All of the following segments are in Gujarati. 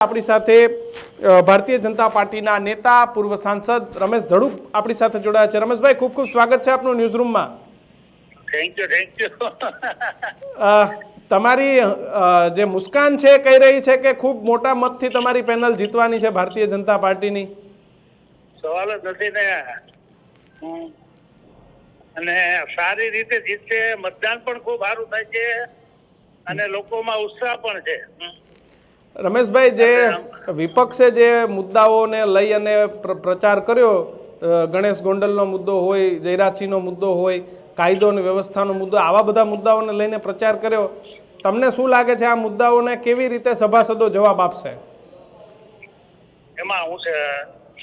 આપણી સાથે ભારતીય જનતા પાર્ટીના નેતા પૂર્વ સાંસદ રમેશ ધડુક આપણી સાથે જોડાયા છે. રમેશભાઈ ખૂબ ખૂબ સ્વાગત છે આપનું ન્યૂઝ રૂમમાં થેન્ક યુ થેન્ક યુ તમારી જે મુસ્કાન છે કહી રહી છે કે ખૂબ મોટા મતથી તમારી પેનલ જીતવાની છે ભારતીય જનતા પાર્ટીની. સવાલ જ નથી ને. અને સારી રીતે જીતશે મતદાન પણ ખૂબ સારું થાય છે. અને લોકોમાં ઉત્સાહ પણ છે. રમેશભાઈ જે વિપક્ષે જે મુદ્દાઓને લઈ અને પ્ર- પ્રચાર કર્યો ગણેશ ગોંડલનો મુદ્દો હોય જયરાજસિંહનો મુદ્દો હોય કાયદો અને વ્યવસ્થાનો મુદ્દો આવા બધા મુદ્દાઓને લઈને પ્રચાર કર્યો. તમને શું લાગે છે આ મુદ્દાઓને કેવી રીતે સભાસદો જવાબ આપશે? એમાં હું છે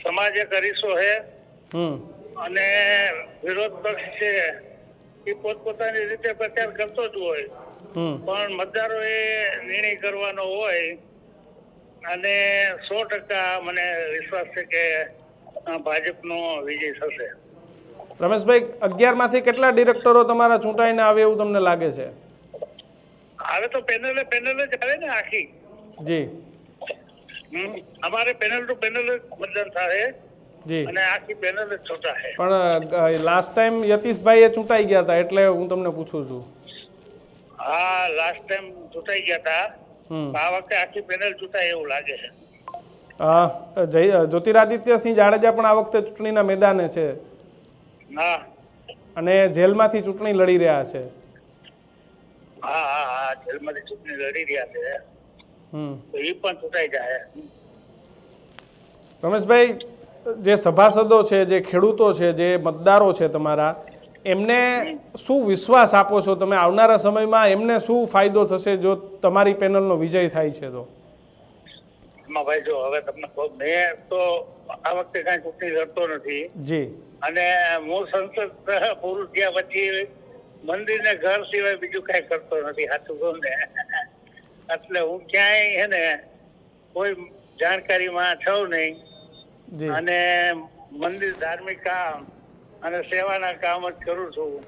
સમાજ કરીશું હે અને વિરોધ પક્ષ છે એ પોતપોતાની રીતે પ્રચાર કરતો જ હોય. પણ મતદારો એ નિર્ણય કરવાનો હોય અને સો ટકા મને વિશ્વાસ છે કે ભાજપનો વિજય થશે. રમેશભાઈ અગિયારમાંથી કેટલા ડિરેક્ટરો તમારા ચૂંટાઈને આવે એવું તમને લાગે છે? હવે તો પેનલે પેનલ જ આવે ને આખી. જી. અમારે પેનલ ટુ પેનલ જ મતદાન થાય જી. અને આખી પેનલ જ છૂટાશે પણ લાસ્ટ ટાઈમ યતીશભાઈ એ ચૂંટાઈ ગયા હતા એટલે હું તમને પૂછું છું. હા લાસ્ટ ટાઈમ ચૂંટાઈ ગયા હતા. આ વખતે આખી પેનલ ચૂંટાય એવું લાગે છે. જ્યોતિરાદિત્ય જય જ્યોતિરાદિત્યસિંહ જાડેજા પણ આ વખતે ચૂંટણીના મેદાને છે. હા. અને જેલમાંથી ચૂંટણી લડી રહ્યા છે. હા હા હા જેલમાંથી ચૂંટણી લડી રહ્યા છે. હમ. તો એ પણ ચૂંટાઈ જાય. રમેશભાઈ જે સભાસદો છે જે ખેડૂતો છે જે મતદારો છે તમારા એમને શું વિશ્વાસ આપો છો તમે? આવનારા સમયમાં એમને શું ફાયદો થશે જો તમારી પેનલનો વિજય થાય છે તો? ભાઈ જો હવે તમને મેં તો આ વખતે કાંઈ ચૂંટણી લડતો નથી. જી. અને હું સંસદ પૂરું થયા પછી મંદિર ને ઘર સિવાય બીજું કાંઈ કરતો નથી સાચું કહું ને એટલે હું ક્યાંય હે ને કોઈ જાણકારીમાં છું નહીં. અને મંદિર ધાર્મિક કામ અને સેવાના કામ જ કરું છું.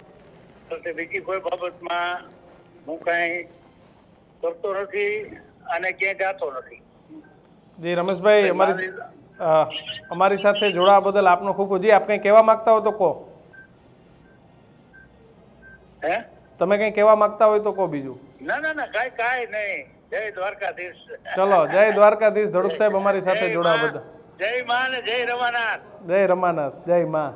એટલે બીજી કોઈ બાબતમાં હું કાંઈ કરતો નથી અને ક્યાંય જાતો નથી. જી રમેશભાઈ અમારી અમારી સાથે જોડાવા બદલ આપનો ખૂબ જી. આપ કંઈ કહેવા માંગતા હો તો કહો. હે? તમે કંઈ કહેવા માંગતા હોય તો કહો બીજું. ના ના ના કાંઈ કાંઈ નહીં. જય દ્વારકાધીશ. ચલો જય દ્વારકાધીશ ધડુક સાહેબ અમારી સાથે જોડાવા બદલ. જય માં ને જય રમાનાથ. જય રમાનાથ જય માં.